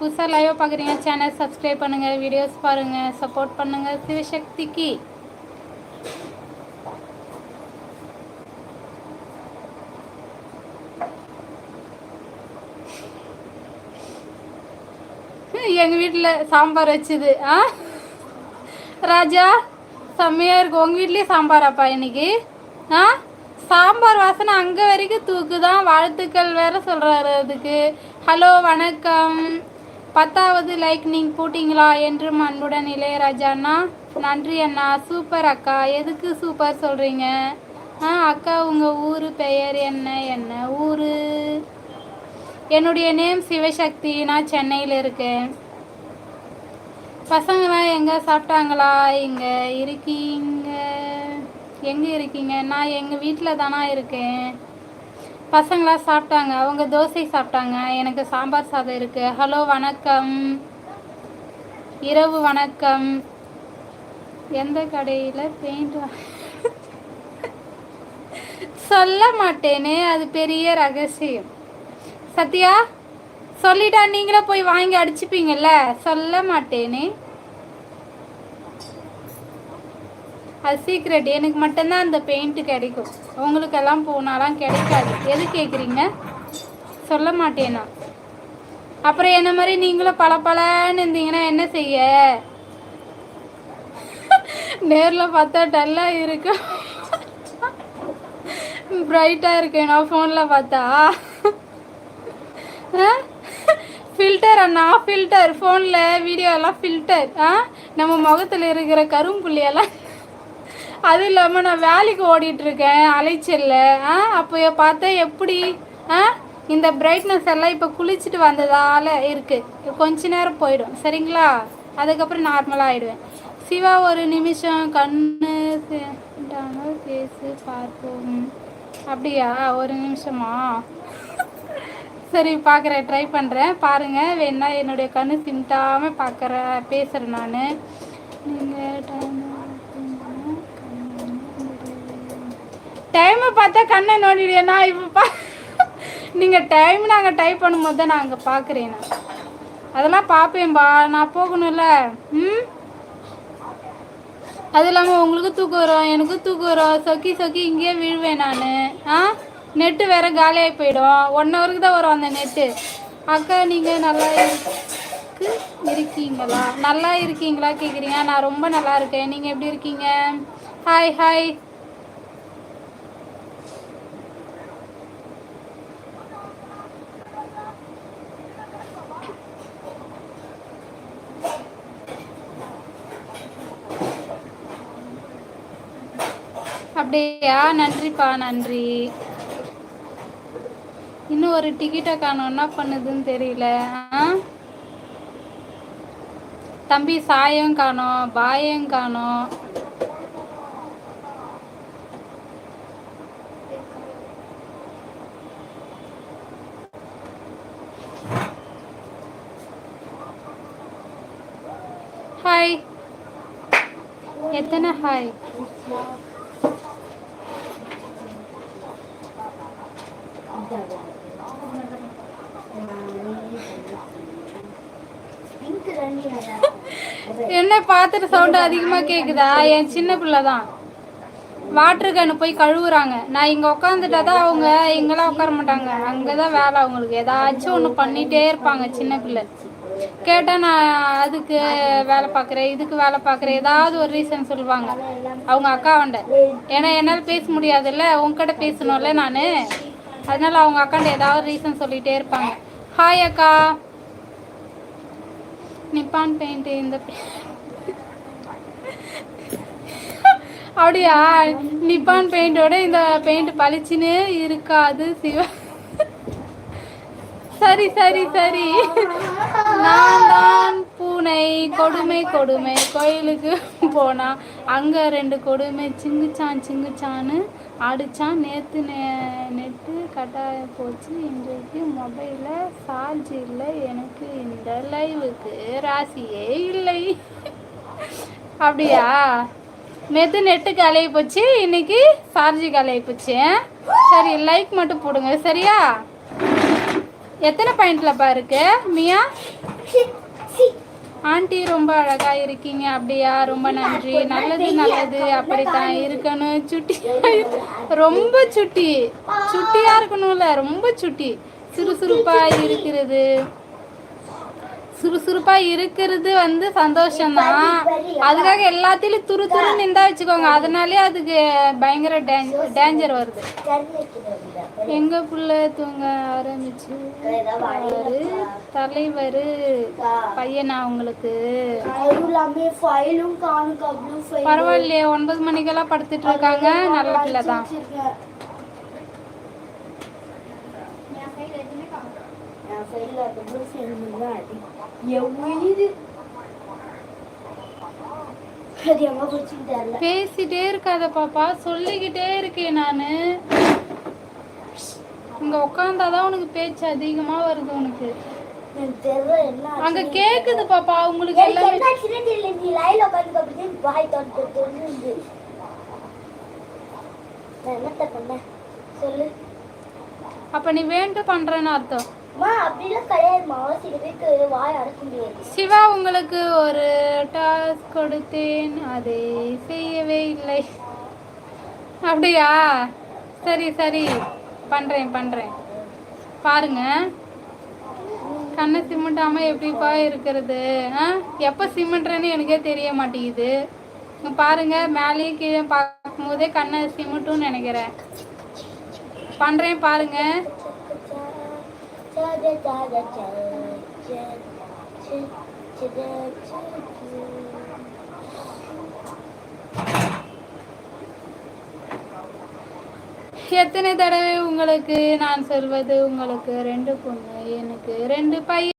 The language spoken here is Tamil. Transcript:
புதுசாக லைவாக பார்க்குறீங்க சேனல் சப்ஸ்கிரைப் பண்ணுங்கள் வீடியோஸ் பாருங்கள் சப்போர்ட் பண்ணுங்கள் சிவசக்திக்கு. எங்கள் வீட்டில் சாம்பார் வச்சுது ஆ? ராஜா செம்மையாக இருக்கும். உங்கள் வீட்லேயே சாம்பாராப்பா இன்னைக்கு? ஆ? சாம்பார் வாசனை அங்கே வரைக்கும் தூக்குதான். வாழ்த்துக்கள் வேற சொல்கிறாரு அதுக்கு. ஹலோ வணக்கம். பத்தாவது லைக் நீங்கள் போட்டிங்களா என்றும் அன்புடன் இளையராஜா அண்ணா நன்றி அண்ணா சூப்பர் அக்கா எதுக்கு சூப்பர் சொல்கிறீங்க ஆ அக்கா உங்கள் ஊர் பெயர் என்ன என்ன ஊர்? என்னுடைய நேம் சிவசக்தி நான் சென்னையில் இருக்கேன். பசங்களாம் எங்கே சாப்பிட்டாங்களா? இங்கே இருக்கீங்க? எங்கே இருக்கீங்க? நான் எங்கள் வீட்டில் தானா இருக்கேன். பசங்களாம் சாப்பிட்டாங்க அவங்க தோசை சாப்பிட்டாங்க எனக்கு சாம்பார் சாதம் இருக்குது ஹலோ வணக்கம். இரவு வணக்கம். எந்த கடையில் பெயிண்ட் சொல்ல மாட்டேனே அது பெரிய ரகசியம். சத்யா சொல்லிட்டா நீங்களே போய் வாங்கி அடிச்சுப்பீங்கல்ல? சொல்ல மாட்டேனே. அது சீக்ரெட் எனக்கு மட்டும்தான் அந்த பெயிண்ட் கிடைக்கும். உங்களுக்கெல்லாம் போனாலாம் கிடைக்காது. எது கேட்குறீங்க சொல்ல மாட்டேனா அப்புறம் என்ன மாதிரி நீங்களும் பல பலன்னு இருந்தீங்கன்னா என்ன செய்ய? நேரில் பார்த்தா டல்லாக இருக்கு. பிரைட்டாக இருக்கேன் நான் ஃபோனில் பார்த்தா. ஃபில்டர் அண்ணா ஃபில்டர் ஃபோனில் வீடியோ எல்லாம் ஃபில்டர் ஆ? நம்ம முகத்தில் இருக்கிற கரும்புள்ளியெல்லாம் அதுவும் இல்லாமல் நான் வேலைக்கு ஓடிட்டுருக்கேன் அலைச்சலில். ஆ அப்போ பார்த்தா எப்படி? ஆ இந்த பிரைட்னஸ் எல்லாம் இப்போ குளிச்சுட்டு வந்ததால் இருக்குது கொஞ்ச நேரம் போயிடும் சரிங்களா? அதுக்கப்புறம் நார்மலாக ஆகிடுவேன் சிவா ஒரு நிமிஷம் கண்ணு பேசு பார்ப்போம். அப்படியா? ஒரு நிமிஷமா? சரி பார்க்குறேன் ட்ரை பண்ணுறேன் பாருங்கள் வேணா என்னுடைய கண்ணு சிமிட்டாமல் பார்க்குற பேசுகிறேன் நான். நீங்கள் டைம் டைமை பார்த்தா கண்ணை நோண்டிடுவேண்ணா இப்போ பா நீங்கள் டைம் நாங்கள் டைப் பண்ணும்போது தான் நான் அங்கே பார்க்குறேன் அதெல்லாம் பார்ப்பேன்பா. நான் போகணும்ல. ம்? அது இல்லாமல் உங்களுக்கு தூக்கம் வரும் எனக்கு தூக்கம் வரும். சொக்கி சொக்கி இங்கேயே விழுவேன் நான். ஆ? நெட்டு வேற காலியாகி போயிடும். ஒன் ஹவருக்கு தான் வரும் அந்த நெட்டு அக்கா நீங்கள் நல்லா இருக்கு? இருக்கீங்களா? நல்லா இருக்கீங்களா கேட்குறீங்க நான் ரொம்ப நல்லா இருக்கேன். நீங்கள் எப்படி இருக்கீங்க? ஹாய் ஹாய் அப்படியா? நன்றிப்பா நன்றி. இன்னும் ஒரு டிக்கெட்டை காணும். என்ன பண்ணுதுன்னு தெரியல. ஆ? தம்பி சாயம் காணோம் பாயம் காணோம். ஹாய் எத்தனை ஹாய் என்ன பார்த்துட்டு சவுண்டு அதிகமாக கேட்குதா என் சின்ன பிள்ளை தான் வாட்டர் கேனு போய் கழுவுறாங்க. நான் இங்கே உட்காந்துட்டா தான் அவங்க இங்கெல்லாம் உட்கார மாட்டாங்க. அங்கே தான் வேலை அவங்களுக்கு. ஏதாச்சும் ஒன்று பண்ணிகிட்டே இருப்பாங்க சின்ன பிள்ளை. கேட்டால் நான் அதுக்கு வேலை பார்க்குறேன் இதுக்கு வேலை பார்க்குறேன் ஏதாவது ஒரு ரீசன் சொல்லுவாங்க. அவங்க அக்காவண்ட ஏன்னா என்னால் பேச முடியாதுல்ல உங்ககிட்ட பேசணும்ல நான். அதனால அவங்க அக்காண்ட ஏதாவது ரீசன் சொல்லிகிட்டே இருப்பாங்க. ஹாய் அக்கா. நிப்பான் பெயிண்ட் இந்த அப்படியா? நிப்பான் பெயிண்டோட இந்த பெயிண்ட் பளிச்சுன்னு இருக்காது சிவா. சரி சரி சரி. நான் தான் பூனை கொடுமை கொடுமை. கோயிலுக்கு போனா அங்கே ரெண்டு கொடுமை. சிங்குச்சான் சிங்குச்சான்னு அடித்தான் நேற்று நே நெட்டு கட்டாய போச்சு. இன்றைக்கு மொபைலில் சார்ஜ் இல்லை. எனக்கு இந்த லைவுக்கு ராசியே இல்லை. அப்படியா? நேற்று நெட்டு காலையை போச்சு இன்னைக்கு சார்ஜ் காலையை போச்சு சரி லைக் மட்டும் போடுங்க. சரியா? எத்தனை பாயிண்ட்லப்பா இருக்கு? மியா? ஆண்டி ரொம்ப அழகா இருக்கீங்க. அப்படியா? ரொம்ப நன்றி. நல்லது நல்லது. அப்படித்தான் இருக்கணும். சுட்டி ரொம்ப சுட்டி. சுட்டியா இருக்கணும்ல. ரொம்ப சுட்டி. சுறுசுறுப்பா இருக்கிறது. சுறுசுறுப்பா இருக்கிறது வந்து சந்தோஷம்தான். அதுக்காக எல்லாத்திலும் துரு துரு நின்றா வச்சுக்கோங்க. அதனாலே அதுக்கு பயங்கர டேஞ்சர் வருது. எங்க புள்ள தூங்க ஆரம்பிச்சு? தலைவர்? பையனா உங்களுக்கு? எல்லாமே ஃபைலும் காணும் கப்ளும் ஃபைல் பரவாயில்லையே ஒன்பது மணிக்கெல்லாம் படுத்துட்டு இருக்காங்க. நல்ல பிள்ளை தான் என் ஃபைலில் அந்த ப்ளூ ஃபைல் தான் அது என் உயிர் அது எங்க போச்சுன்னு தெரியல பேசிட்டே இருக்காத பாப்பா சொல்லிக்கிட்டே இருக்கேன் நான். இங்க உட்காந்தாதான் உனக்கு பேச்சு அதிகமா வருது உனக்கு. அங்க கேக்குது பாப்பா உங்களுக்கு எல்லாமே. நீ உட்காந்து அப்படியே வாய் நான் என்னத்த சொல்லு. அப்ப நீ வேண்டும் பண்றேன்னு அர்த்தம். சிவா உங்களுக்கு ஒரு டாஸ்க் கொடுத்தேன். அதை செய்யவே இல்லை. அப்படியா? சரி சரி. பண்றேன் பண்றேன். பாருங்க. கண்ணை சிமெண்டாம எப்படிப்பா இருக்கிறது? ஆ? எப்போ சிமெண்ட்றேன்னு எனக்கே தெரிய மாட்டேங்குது. இங்க பாருங்க மேலேயும் கீழே பார்க்கும்போதே கண்ணை சிமிட்டும்னு நினைக்கிறேன். பண்ணுறேன் பாருங்கள் எத்தனை தடவை உங்களுக்கு நான் சொல்வது உங்களுக்கு ரெண்டு பொண்ணு எனக்கு ரெண்டு பையன்.